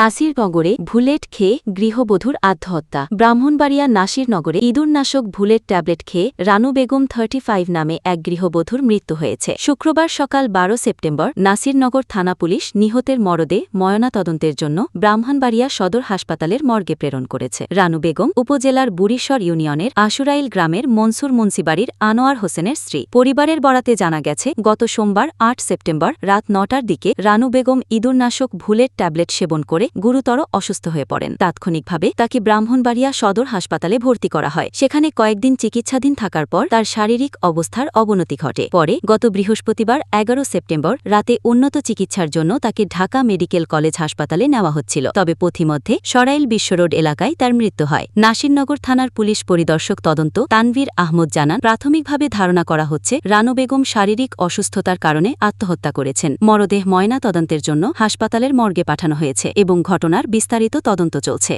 নাসিরনগরে ভুলেট খেয়ে গৃহবধূর আত্মহত্যা। ব্রাহ্মণবাড়িয়া নাসিরনগরে ইঁদুরনাশক ভুলেট ট্যাবলেট খেয়ে রানু বেগম থার্টি ফাইভ নামে এক গৃহবধূর মৃত্যু হয়েছে। শুক্রবার সকাল বারো সেপ্টেম্বর নাসিরনগর থানা পুলিশ নিহতের মরদে ময়নাতদন্তের জন্য ব্রাহ্মণবাড়িয়া সদর হাসপাতালের মর্গে প্রেরণ করেছে। রানু বেগম উপজেলার বুড়িশ্বর ইউনিয়নের আশুরাইল গ্রামের মনসুর মুন্সিবাড়ির আনোয়ার হোসেনের স্ত্রী। পরিবারের বরাতে জানা গেছে, গত সোমবার আট সেপ্টেম্বর রাত নটার দিকে রানু বেগম ইঁদুরনাশক ভুলেট ট্যাবলেট সেবন করে গুরুতর অসুস্থ হয়ে পড়েন। তাৎক্ষণিকভাবে তাকে ব্রাহ্মণবাড়িয়া সদর হাসপাতালে ভর্তি করা হয়। সেখানে কয়েকদিন চিকিৎসাধীন থাকার পর তার শারীরিক অবস্থার অবনতি ঘটে। পরে গত বৃহস্পতিবার এগারো সেপ্টেম্বর রাতে উন্নত চিকিৎসার জন্য তাকে ঢাকা মেডিকেল কলেজ হাসপাতালে নেওয়া হচ্ছিল। তবে পথিমধ্যে সরাইল বিশ্বরোড এলাকায় তার মৃত্যু হয়। নাসিরনগর থানার পুলিশ পরিদর্শক তদন্ত তানভীর আহমদ জানান, প্রাথমিকভাবে ধারণা করা হচ্ছে রানু বেগম শারীরিক অসুস্থতার কারণে আত্মহত্যা করেছেন। মরদেহ ময়না তদন্তের জন্য হাসপাতালের মর্গে পাঠানো হয়েছে এবং ঘটনার বিস্তারিত তদন্ত চলছে।